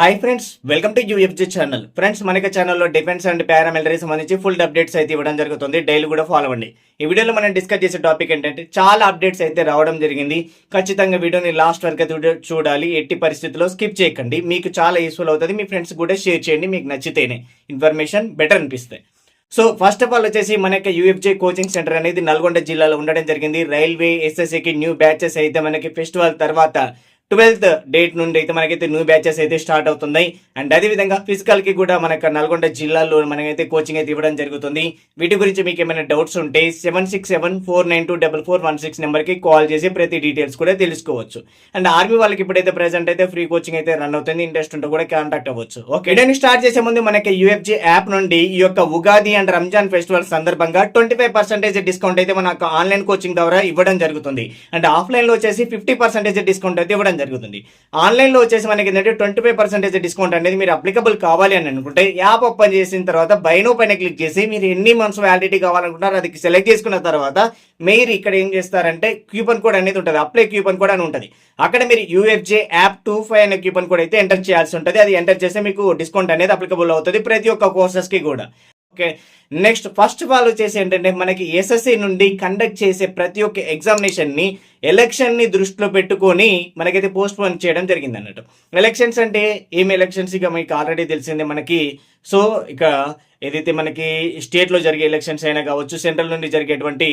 Hi friends welcome to UFG channel friends మనకి ఛానల్లో defence and paramilitary సంబంధించి full updates అయితే ఇవ్వడం జరుగుతుంది. డైలీ కూడా ఫాలో అవ్వండి ఈ వీడియోలో మనం డిస్కస్ చేసే టాపిక్ ఏంటంటే చాలా అప్డేట్స్ అయితే రావడం జరిగింది. ఖచ్చితంగా వీడియోని లాస్ట్ వరకు అయితే చూడాలి. ఎట్టి పరిస్థితుల్లో స్కిప్ చేయకండి. మీకు చాలా యూస్ఫుల్ అవుతుంది. మీ ఫ్రెండ్స్ కూడా షేర్ చేయండి. మీకు నచ్చితేనే ఇన్ఫర్మేషన్ బెటర్ అనిపిస్తాయి. సో ఫస్ట్ ఆఫ్ ఆల్ వచ్చేసి మనకి యూఎఫ్జే కోచింగ్ సెంటర్ అనేది నల్గొండ జిల్లాలో ఉండడం జరిగింది. రైల్వే ఎస్ఎస్సికి న్యూ బ్యాచెస్ అయితే మనకి ఫెస్టివల్ తర్వాత ట్వెల్త్ డేట్ నుండి అయితే మనకైతే న్యూ బ్యాచెస్ అయితే స్టార్ట్ అవుతున్నాయి. అండ్ అదేవిధంగా ఫిజికల్కి కూడా మనకు నల్గొండ జిల్లాలో మనకైతే కోచింగ్ అయితే ఇవ్వడం జరుగుతుంది. వీటి గురించి మీకు ఏమైనా డౌట్స్ ఉంటే seven six seven four nine two double four one six నెంబర్కి కాల్ చేసి ప్రతి డీటెయిల్స్ కూడా తెలుసుకోవచ్చు. అండ్ ఆర్మీ వాళ్ళకి ఇప్పుడైతే ప్రెసెంట్ అయితే ఫ్రీ కోచింగ్ అయితే రన్ అవుతుంది. ఇంట్రెస్ట్ ఉంటే కూడా కాంటాక్ట్ అవ్వచ్చు. ఓకే వీడియోని స్టార్ట్ చేసే ముందు మనకి యూఎఫ్జీ యాప్ నుండి ఈ యొక్క ఉగాది అండ్ రంజాన్ ఫెస్టివల్ సందర్భంగా ట్వంటీ ఫైవ్ పర్సెంటేజ్ డిస్కౌంట్ అయితే మనకు ఆన్లైన్ కోచింగ్ ద్వారా ఇవ్వడం జరుగుతుంది. అండ్ ఆఫ్లైన్లో వచ్చేసి ఫిఫ్టీ పర్సెంటేజ్ డిస్కౌంట్ అయితే ఇవ్వడం జరుగుతుంది. ఆన్లైన్లో వచ్చేసి మనకి ఏంటంటే ట్వంటీ ఫైవ్ పర్సెంటేజ్ డిస్కౌంట్ అనేది మీరు అప్లికబుల్ కావాలి అని అనుకుంటే యాప్ ఓపెన్ చేసిన తర్వాత బైనో పైన క్లిక్ చేసి మీరు ఎన్ని మంత్స్ వ్యాలిడిటీ కావాలనుకుంటారో అది సెలెక్ట్ చేసుకున్న తర్వాత మీరు ఇక్కడ ఏం చేస్తారంటే క్యూపన్ కోడ్ అనేది ఉంటుంది. అప్లై క్యూపన్ కోడ్ అని ఉంటుంది. అక్కడ మీరు యూఎఫ్జే యాప్ టూ ఫైవ్ అనే క్యూపన్ కోడ్ అయితే ఎంటర్ చేయాల్సి ఉంటుంది. అది ఎంటర్ చేస్తే మీకు డిస్కౌంట్ అనేది అప్లికబుల్ అవుతుంది ప్రతి ఒక్క కోర్సెస్కి కూడా. Okay. Next first of all వచ్చేసి ఏంటంటే మనకి ఎస్ఎస్సి నుండి కండక్ట్ చేసే ప్రతి ఒక్క ఎగ్జామినేషన్ ఎలక్షన్ని ఎలక్షన్ని దృష్టిలో పెట్టుకొని మనకైతే పోస్ట్ పోన్ చేయడం జరిగింది అన్నట్టు ఎలక్షన్స్ అంటే ఏమి ఎలక్షన్స్? ఇక మీకు ఆల్రెడీ తెలిసిందే మనకి. సో ఇక ఏదైతే మనకి స్టేట్లో జరిగే ఎలక్షన్స్ అయినా కావచ్చు సెంట్రల్ నుండి జరిగేటువంటి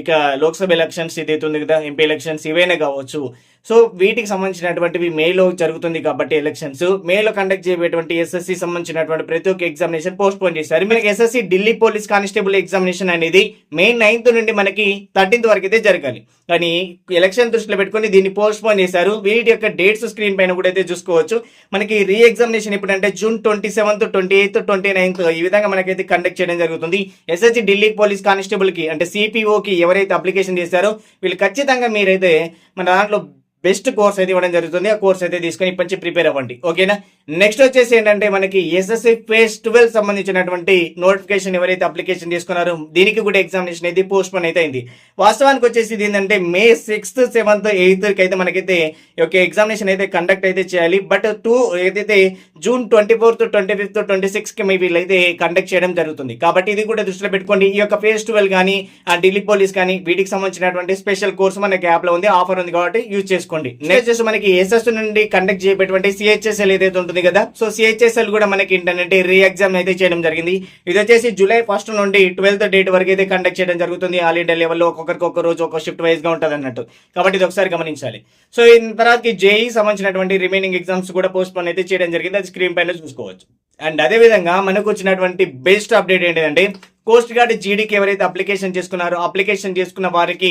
ఇక లోక్సభ ఎలక్షన్స్ ఏదైతే ఉంది కదా ఎంపీ ఎలక్షన్స్ ఇవైనా కావచ్చు. సో వీటికి సంబంధించినటువంటివి మేలో జరుగుతుంది కాబట్టి ఎలక్షన్స్. మేలో కండక్ట్ చేయబోయేటువంటి ఎస్ఎస్సి సంబంధించినటువంటి ప్రతి ఒక్క ఎగ్జామినేషన్ పోస్ట్ పోన్ చేశారు. మనకి SSC Delhi police constable examination అనేది మే నైన్త్ నుండి మనకి థర్టీన్త్ వరకు అయితే జరగాలి. కానీ ఎలక్షన్ దృష్టిలో పెట్టుకొని దీన్ని పోస్ట్ పోన్ చేశారు. వీటి యొక్క డేట్స్ స్క్రీన్ పైన కూడా అయితే చూసుకోవచ్చు. మనకి రీ ఎగ్జామినేషన్ ఎప్పుడంటే June twenty seventh twenty eighth twenty ninth ఈ విధంగా మనకైతే కండక్ట్ చేయడం జరుగుతుంది. ఎస్ఎస్సి ఢిల్లీ పోలీస్ కానిస్టేబుల్కి అంటే సిపిఓకి ఎవరైతే అప్లికేషన్ చేశారో వీళ్ళు ఖచ్చితంగా మీరైతే మన దాంట్లో బెస్ట్ కోర్స్ అయితే ఇవ్వడం జరుగుతుంది. ఆ కోర్స్ అయితే తీసుకొని ఇప్పటి నుంచి ప్రిపేర్ అవ్వండి. ఓకేనా? నెక్స్ట్ వచ్చేసి ఏంటంటే మనకి ఎస్ఎస్సి ఫేస్ ట్వెల్వ్ సంబంధించినటువంటి నోటిఫికేషన్ ఎవరైతే అప్లికేషన్ తీసుకున్నారో దీనికి కూడా ఎగ్జామినేషన్ అయితే పోస్ట్ పోన్ అయితే అయింది. వాస్తవానికి వచ్చేసి ఇది ఏంటంటే మే సిక్స్త్ సెవెంత్ ఎయిత్కి అయితే మనకైతే ఈ ఎగ్జామినేషన్ అయితే కండక్ట్ అయితే చేయాలి. బట్ టూ ఏదైతే June twenty fourth twenty fifth twenty సిక్స్కి మీ వీళ్ళైతే కండక్ట్ చేయడం జరుగుతుంది. కాబట్టి ఇది కూడా దృష్టిలో పెట్టుకోండి. ఈ యొక్క ఫేస్ ట్వెల్వ్ కానీ ఆ ఢిల్లీ పోలీస్ కానీ వీటికి సంబంధించినటువంటి స్పెషల్ కోర్స్ మనకి యాప్లో ఉంది. ఆఫర్ ఉంది కాబట్టి యూజ్ చేసుకోండి. నెక్స్ట్ వచ్చేసి మనకి ఎస్ఎస్ నుండి కండక్ట్ చేయబెటువంటి సిహెచ్ఎస్ఎల్ ఏదైతే ఉంటుంది కదా సో సిహెచ్ఎస్ఎల్ కూడా మనకి ఏంటంటే రీ ఎగ్జామ్ అయితే చేయడం జరిగింది. ఇది వచ్చేసి జూలై ఫస్ట్ నుండి ట్వెల్త్ డేట్ వరకు అయితే కండక్ట్ చేయడం జరుగుతుంది. ఆల్ ఇండియా లెవెల్లో ఒక్కొక్కరికి ఒక్క రోజు ఒక షిఫ్ట్ వైజ్గా ఉంటుంది అన్నట్టు. కాబట్టి ఇది ఒకసారి గమనించాలి. సో ఈ తర్వాత జేఈ సంబంధించినటువంటి రిమైనింగ్ ఎగ్జామ్స్ కూడా పోస్ట్ పోన్ అయితే చేయడం జరిగింది. అది స్క్రీన్ పైన చూసుకోవచ్చు. అండ్ అదే విధంగా మనకు వచ్చినటువంటి బెస్ట్ అప్డేట్ ఏంటంటే కోస్ట్ గార్డ్ జీడీకి ఎవరైతే అప్లికేషన్ చేసుకున్నారో అప్లికేషన్ చేసుకున్న వారికి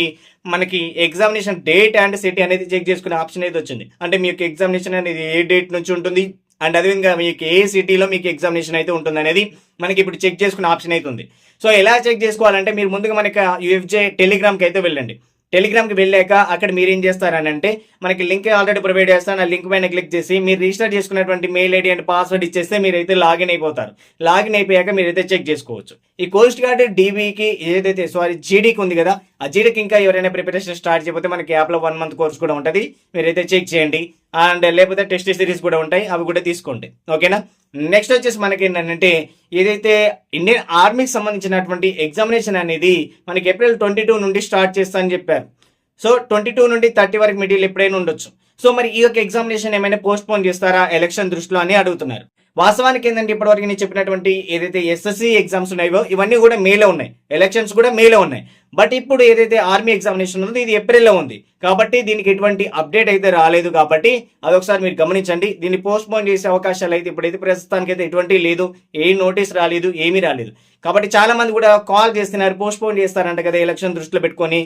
మనకి ఎగ్జామినేషన్ డేట్ అండ్ సిటీ అనేది చెక్ చేసుకునే ఆప్షన్ అయితే వచ్చింది. అంటే మీ ఎగ్జామినేషన్ అనేది ఏ డేట్ నుంచి ఉంటుంది? అండ్ అదేవిధంగా మీకు ఏ సిటీలో మీకు ఎగ్జామినేషన్ అయితే ఉంటుంది అనేది మనకి ఇప్పుడు చెక్ చేసుకునే ఆప్షన్ అయితే ఉంది. సో ఎలా చెక్ చేసుకోవాలంటే మీరు ముందుగా మనకి యూఎఫ్జే టెలిగ్రామ్కి అయితే వెళ్ళండి. టెలిగ్రామ్కి వెళ్ళాక అక్కడ మీరు ఏం చేస్తారని అంటే మనకి లింక్ ఆల్రెడీ ప్రొవైడ్ చేస్తాను ఆ లింక్ పైన క్లిక్ చేసి మీరు రిజిస్టర్ చేసుకున్నటువంటి మెయిల్ ఐడి అండ్ పాస్వర్డ్ ఇచ్చేస్తే మీరైతే లాగిన్ అయిపోతారు. లాగిన్ అయిపోయాక మీరైతే చెక్ చేసుకోవచ్చు. ఈ కోస్ట్ గార్డ్ డీబీకి ఏదైతే సారీ జీడీకి ఉంది కదా ఆ జీడీకి ఇంకా ఎవరైనా ప్రిపరేషన్ స్టార్ట్ చేయకపోతే మనకి యాప్లో వన్ మంత్ కోర్స్ కూడా ఉంటుంది. మీరైతే చెక్ చేయండి. అండ్ లేకపోతే టెస్ట్ సిరీస్ కూడా ఉంటాయి. అవి కూడా తీసుకోండి. ఓకేనా నెక్స్ట్ వచ్చేసి మనకి ఏంటంటే ఏదైతే ఇండియన్ ఆర్మీకి సంబంధించినటువంటి ఎగ్జామినేషన్ అనేది మనకి ఏప్రిల్ ట్వంటీ టూ నుండి స్టార్ట్ చేస్తా అని చెప్పారు. సో ట్వంటీ టూ నుండి థర్టీ వరకు మిడిల్ ఎప్పుడైనా ఉండొచ్చు. సో మరి ఈ యొక్క ఎగ్జామినేషన్ ఏమైనా పోస్ట్ పోన్ చేస్తారా? ఎలక్షన్ దృష్టిలో అని అడుగుతున్నారు. వాస్తవానికి ఏంటంటే ఇప్పటివరకు నేను చెప్పినటువంటి ఏదైతే ఎస్ఎస్సి ఎగ్జామ్స్ ఉన్నాయో ఇవన్నీ కూడా మేలో ఉన్నాయి. ఎలక్షన్స్ కూడా మేలో ఉన్నాయి. బట్ ఇప్పుడు ఏదైతే ఆర్మీ ఎగ్జామినేషన్ ఉందో ఇది ఏప్రిల్లో ఉంది. కాబట్టి దీనికి ఎటువంటి అప్డేట్ అయితే రాలేదు కాబట్టి అదొకసారి మీరు గమనించండి. దీన్ని పోస్ట్ పోన్ చేసే అవకాశాలు అయితే ఇప్పుడైతే ప్రస్తుతానికి అయితే ఎటువంటి లేదు. ఏ నోటీస్ రాలేదు ఏమీ రాలేదు. కాబట్టి చాలా మంది కూడా కాల్ చేస్తున్నారు పోస్ట్ పోన్ చేస్తారంట కదా ఎలక్షన్ దృష్టిలో పెట్టుకొని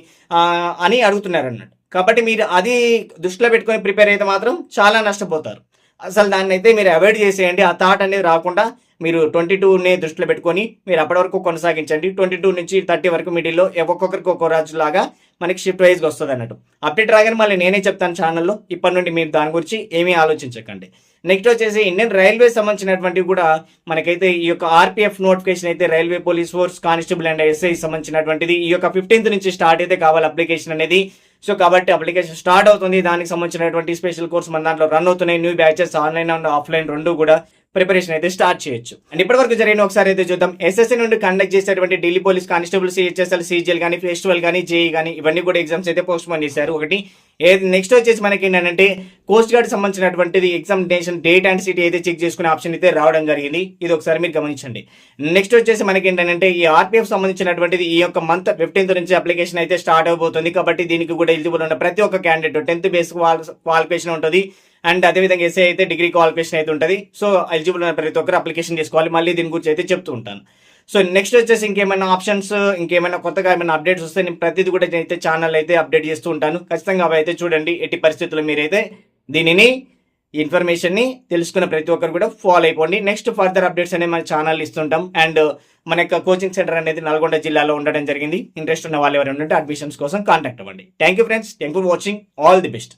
అని అడుగుతున్నారు అన్నట్టు. కాబట్టి మీరు అది దృష్టిలో పెట్టుకొని ప్రిపేర్ అయితే మాత్రం చాలా నష్టపోతారు. అసలు దాన్ని అయితే మీరు అవాయిడ్ చేసేయండి. ఆ థాట్ అనేది రాకుండా మీరు ట్వంటీ టూని దృష్టిలో పెట్టుకొని మీరు అప్పటి వరకు కొనసాగించండి. ట్వంటీ టూ నుంచి థర్టీ వరకు మిడిల్లో ఒక్కొక్కరికి ఒక్కో రాజు లాగా మనకి షిఫ్ట్ వైజ్గా వస్తుంది అన్నట్టు అప్డేట్ రాగానే మళ్ళీ నేనే చెప్తాను ఛానల్లో ఇప్పటి నుండి మీరు దాని గురించి ఏమీ ఆలోచించకండి. నెక్స్ట్ వచ్చేసి ఇండియన్ రైల్వే సంబంధించినటువంటివి కూడా మనకైతే ఈ యొక్క ఆర్పిఎఫ్ నోటిఫికేషన్ అయితే railway police force constable and SI సంబంధించినటువంటిది ఈ యొక్క ఫిఫ్టీన్త్ నుంచి స్టార్ట్ అయితే కావాలి అప్లికేషన్ అనేది. సో కాబట్టి అప్లికేషన్ స్టార్ట్ అవుతుంది. దానికి సంబంధించినటువంటి స్పెషల్ కోర్స్ మన దాంట్లో రన్ అవుతున్నాయి. New batches online and offline రెండు కూడా ప్రిపరేషన్ అయితే స్టార్ట్ చేయొచ్చు. అండ్ ఇప్పటివరకు జరిగిన ఒకసారి అయితే చూద్దాం. ఎస్ఎస్సీ నుండి కండక్ట్ చేసేటువంటి Delhi police constable CHSL CGL కానీ ఫెస్టివల్ కానీ జేఈ కానీ ఇవన్నీ కూడా ఎగ్జామ్స్ అయితే పోస్ట్ పోన్ చేశారు. ఒకటి నెక్స్ట్ వచ్చేసి మనకి ఏంటంటే కోస్ట్ గార్డ్ సంబంధించినటువంటిది ఎగ్జామినేషన్ డేట్ అండ్ సిటీ అయితే చెక్ చేసుకునే ఆప్షన్ అయితే రావడం జరిగింది. ఇది ఒకసారి మీరు గమనించండి. నెక్స్ట్ వచ్చేసి మనకి ఏంటంటే ఈ ఆర్పిఎఫ్ సంబంధించినటువంటిది ఈ యొక్క మంత్ ఫిఫ్టీన్త్ నుంచి అప్లికేషన్ అయితే స్టార్ట్ అవబోతుంది. కాబట్టి దీనికి కూడా ఎలిజిబుల్ ఉన్న ప్రతి ఒక్క క్యాండిడేట్ టెన్త్ బేస్ క్వాలిఫికేషన్ ఉంటుంది. అండ్ అదేవిధంగా ఎస్ఏ అయితే డిగ్రీ క్వాలిఫికేషన్ అయితే ఉంటుంది. సో ఎలిజిబుల్ ఉన్న ప్రతి ఒక్కరు అప్లికేషన్ చేసుకోవాలి మళ్ళీ దీని గురించి అయితే చెప్తూ ఉంటాను. సో నెక్స్ట్ వచ్చేసి ఇంకేమైనా ఆప్షన్స్ ఇంకేమైనా కొత్తగా ఏమైనా అప్డేట్స్ వస్తే నేను ప్రతిదీ కూడా అయితే ఛానల్ అయితే అప్డేట్ చేస్తూ ఉంటాను. ఖచ్చితంగా అవి అయితే చూడండి. ఎట్టి పరిస్థితుల్లో మీరైతే దీనిని ఇన్ఫర్మేషన్ని తెలుసుకున్న ప్రతి ఒక్కరు కూడా ఫాలో అయిపోండి. నెక్స్ట్ ఫర్దర్ అప్డేట్స్ అనేవి మన ఛానల్ ఇస్తుంటాం. అండ్ మన యొక్క కోచింగ్ సెంటర్ అనేది నల్గొండ జిల్లాలో ఉండడం జరిగింది. ఇంట్రెస్ట్ ఉన్న వాళ్ళు ఎవరైనా ఉంటే అడ్మిషన్స్ కోసం కాంటాక్ట్ అవ్వండి. Thank you friends thank for watching all the best